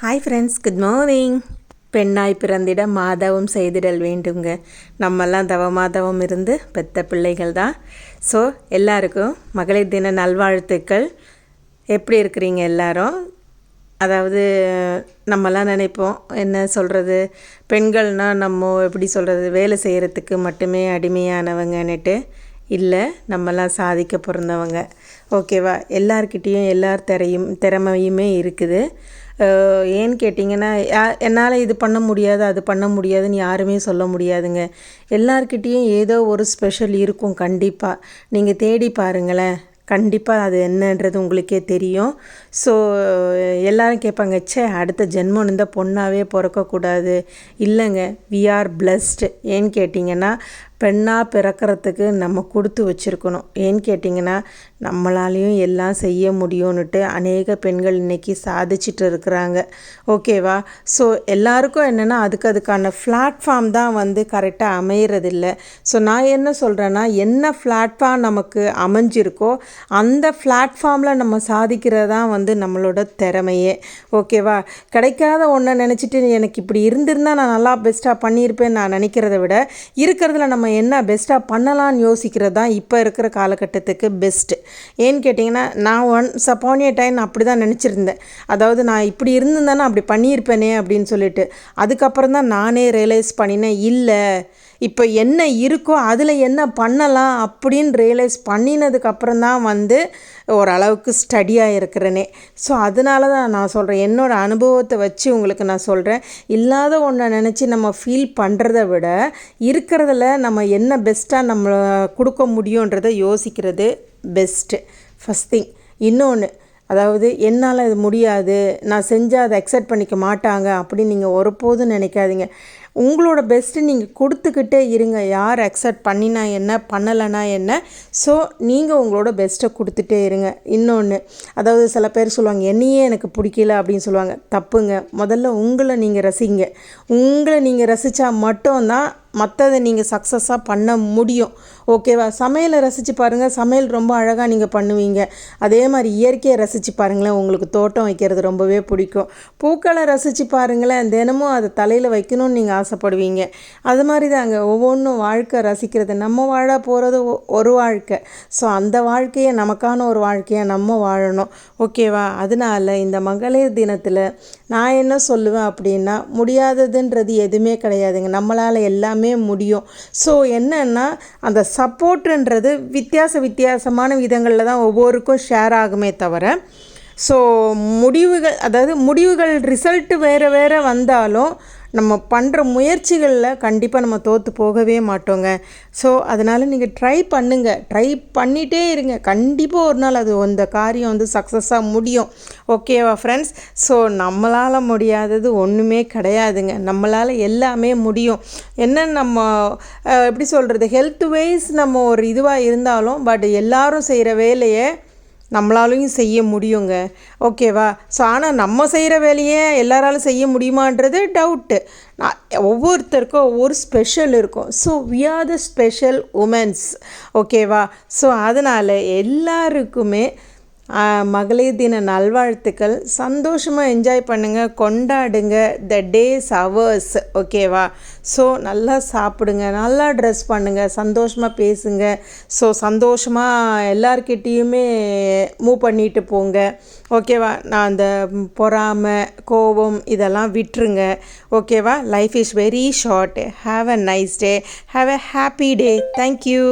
Hi friends good morning பெண்ணாய் பிறந்திட மாதவம் செய்திடல் வேண்டுங்க நம்மெல்லாம் தவ மாதவம் இருந்து பெத்த பிள்ளைகள் தான். ஸோ எல்லாருக்கும் மகளிர் தின நல்வாழ்த்துக்கள். எப்படி இருக்கிறீங்க எல்லாரும்? அதாவது நம்மலாம் நினைப்போம் என்ன சொல்கிறது பெண்கள்னால் நம்ம எப்படி சொல்கிறது வேலை செய்கிறதுக்கு மட்டுமே அடிமையானவங்கன்னுட்டு. இல்லை நம்மலாம் சாதிக்க பிறந்தவங்க. ஓகேவா எல்லார்கிட்டேயும் எல்லார் திறையும் திறமையுமே இருக்குது. ஏன்னு கேட்டிங்கன்னா யா- என்னால் இது பண்ண முடியாது அது பண்ண முடியாதுன்னு யாருமே சொல்ல முடியாதுங்க. எல்லார்கிட்டேயும் ஏதோ ஒரு ஸ்பெஷல் இருக்கும் கண்டிப்பாக நீங்கள் தேடி பாருங்களேன். கண்டிப்பாக அது என்னன்றது உங்களுக்கே தெரியும். ஸோ எல்லோரும் கேட்பாங்க ச்சே அடுத்த ஜென்மம் இந்த பொண்ணாகவே பிறக்கக்கூடாது. இல்லைங்க வி ஆர் பிளஸ்டு ஏன்னு கேட்டிங்கன்னா பெண்ணாக பிறக்கிறதுக்கு நம்ம கொடுத்து வச்சுருக்கணும். ஏன்னு கேட்டிங்கன்னா நம்மளாலேயும் எல்லாம் செய்ய முடியும்னுட்டு அநேக பெண்கள் இன்னைக்கு சாதிச்சிட்டு இருக்கிறாங்க. ஓகேவா? ஸோ எல்லாருக்கும் என்னென்னா அதுக்கு அதுக்கான பிளாட்ஃபார்ம் தான் வந்து கரெக்டாக அமையறதில்ல. ஸோ நான் என்ன சொல்கிறேன்னா என்ன பிளாட்ஃபார்ம் நமக்கு அமைஞ்சிருக்கோ அந்த பிளாட்ஃபார்மில் நம்ம சாதிக்கிறது தான் வந்து நம்மளோட திறமையே. ஓகேவா? கிடைக்காத ஒன்றை நினச்சிட்டு எனக்கு இப்படி இருந்திருந்தால் நான் நல்லா பெஸ்ட்டாக பண்ணியிருப்பேன்னு நான் நினைக்கிறத விட இருக்கிறதுல நம்ம என்ன பெஸ்ட்டாக பண்ணலாம்னு யோசிக்கிறது தான் இப்போ இருக்கிற காலகட்டத்துக்கு பெஸ்ட்டு ஏன்னு கேட்டிங்கன்னா நான் ஒன் சப்பானிய டைம் அப்படி தான் நினச்சிருந்தேன். அதாவது நான் இப்படி இருந்திருந்தேன்னா அப்படி பண்ணியிருப்பேனே அப்படின்னு சொல்லிட்டு. அதுக்கப்புறம் தான் நானே ரியலைஸ் பண்ணினேன் இல்லை. இப்போ என்ன இருக்கோ அதில் என்ன பண்ணலாம் அப்படின்னு ரியலைஸ் பண்ணினதுக்கப்புறம் தான் வந்து ஓரளவுக்கு ஸ்டடியாக இருக்கிறேனே ஸோ அதனால தான் நான் சொல்கிறேன் என்னோடய அனுபவத்தை வச்சு உங்களுக்கு நான் சொல்கிறேன் இல்லாத ஒன்றை நினச்சி நம்ம ஃபீல் பண்ணுறத விட இருக்கிறதுல நம்ம என்ன பெஸ்ட்டாக நம்மளை கொடுக்க முடியுன்றதை யோசிக்கிறது பெஸ்ட்டு ஃபஸ்ட் திங் இன்னொன்று அதாவது என்னால் இது முடியாது நான் செஞ்சால் அதை அக்செப்ட் பண்ணிக்க மாட்டாங்க அப்படின்னு நீங்கள் ஒருபோதும் நினைக்காதீங்க. உங்களோட பெஸ்ட்டு நீங்கள் கொடுத்துக்கிட்டே இருங்க. யார் அக்செப்ட் பண்ணினா என்ன பண்ணலைனா என்ன. ஸோ நீங்கள் உங்களோட பெஸ்ட்டை கொடுத்துட்டே இருங்க. இன்னொன்று அதாவது சில பேர் சொல்லுவாங்க என்னையே எனக்கு பிடிக்கல அப்படின்னு சொல்லுவாங்க. தப்புங்க. முதல்ல உங்களை நீங்கள் ரசிங்க. உங்களை நீங்கள் ரசித்தா மட்டும்தான் மற்றதை நீங்கள் சக்ஸஸாக பண்ண முடியும். ஓகேவா சமையலை ரசித்து பாருங்கள் சமையல் ரொம்ப அழகாக நீங்கள் பண்ணுவீங்க. அதே மாதிரி இயற்கையை ரசித்து பாருங்களேன். உங்களுக்கு தோட்டம் வைக்கிறது ரொம்பவே பிடிக்கும். பூக்களை ரசித்து பாருங்களேன். தினமும் அதை தலையில் வைக்கணும்னு நீங்கள் ஆசைப்படுவீங்க. அது மாதிரி தாங்க ஒவ்வொன்றும் வாழ்க்கை ரசிக்கிறது. நம்ம வாழ போகிறது ஒரு வாழ்க்கை. ஸோ அந்த வாழ்க்கையை நமக்கான ஒரு வாழ்க்கையை நம்ம வாழணும். ஓகேவா அதனால இந்த மகளிர் தினத்தில் நான் என்ன சொல்லுவேன் அப்படின்னா முடியாததுன்றது எதுவுமே கிடையாதுங்க. நம்மளால் எல்லாமே முடியும். ஸோ என்னன்னா அந்த சப்போர்ட்டுன்றது வித்தியாச வித்தியாசமான விதங்களில் தான் ஒவ்வொருக்கும் ஷேர் ஆகுமே தவிர ஸோ முடிவுகள் அதாவது முடிவுகள் ரிசல்ட்டு வேறு வேறு வந்தாலும் நம்ம பண்ணுற முயற்சிகளில் கண்டிப்பாக நம்ம தோற்று போகவே மாட்டோங்க. ஸோ அதனால் நீங்கள் ட்ரை பண்ணுங்கள் ட்ரை பண்ணிகிட்டே இருங்க. கண்டிப்பாக ஒரு நாள் அது அந்த காரியம் வந்து சக்ஸஸாக முடியும். ஓகேவா ஃப்ரெண்ட்ஸ் ஸோ நம்மளால் முடியாதது ஒன்றுமே கிடையாதுங்க. நம்மளால் எல்லாமே முடியும். என்ன நம்ம எப்படி சொல்கிறது ஹெல்த் வைஸ் நம்ம ஒரு இதுவாக இருந்தாலும் பட் எல்லாரும் செய்கிற வேலையை நம்மளாலையும் செய்ய முடியுங்க. ஓகேவா ஸோ ஆனால் நம்ம செய்கிற வேலையை எல்லாராலும் செய்ய முடியுமான்றது டவுட்டு நான் ஒவ்வொருத்தருக்கும் ஒவ்வொரு ஸ்பெஷல் இருக்கும். So we are the special women's ஓகேவா ஸோ அதனால் எல்லாருக்குமே மகளிர் தின நல்வாழ்த்துக்கள். சந்தோஷமாக என்ஜாய் பண்ணுங்கள் கொண்டாடுங்க. த டேஸ் ஹவர்ஸ் ஓகேவா ஸோ நல்லா சாப்பிடுங்க. நல்லா ட்ரெஸ் பண்ணுங்கள் சந்தோஷமாக பேசுங்க. ஸோ சந்தோஷமாக எல்லார்கிட்டேயுமே மூவ் பண்ணிட்டு போங்க. ஓகேவா நான் அந்த பொறாமை கோபம் இதெல்லாம் விட்டுருங்க. ஓகேவா life is very short have a nice day have a happy day thank you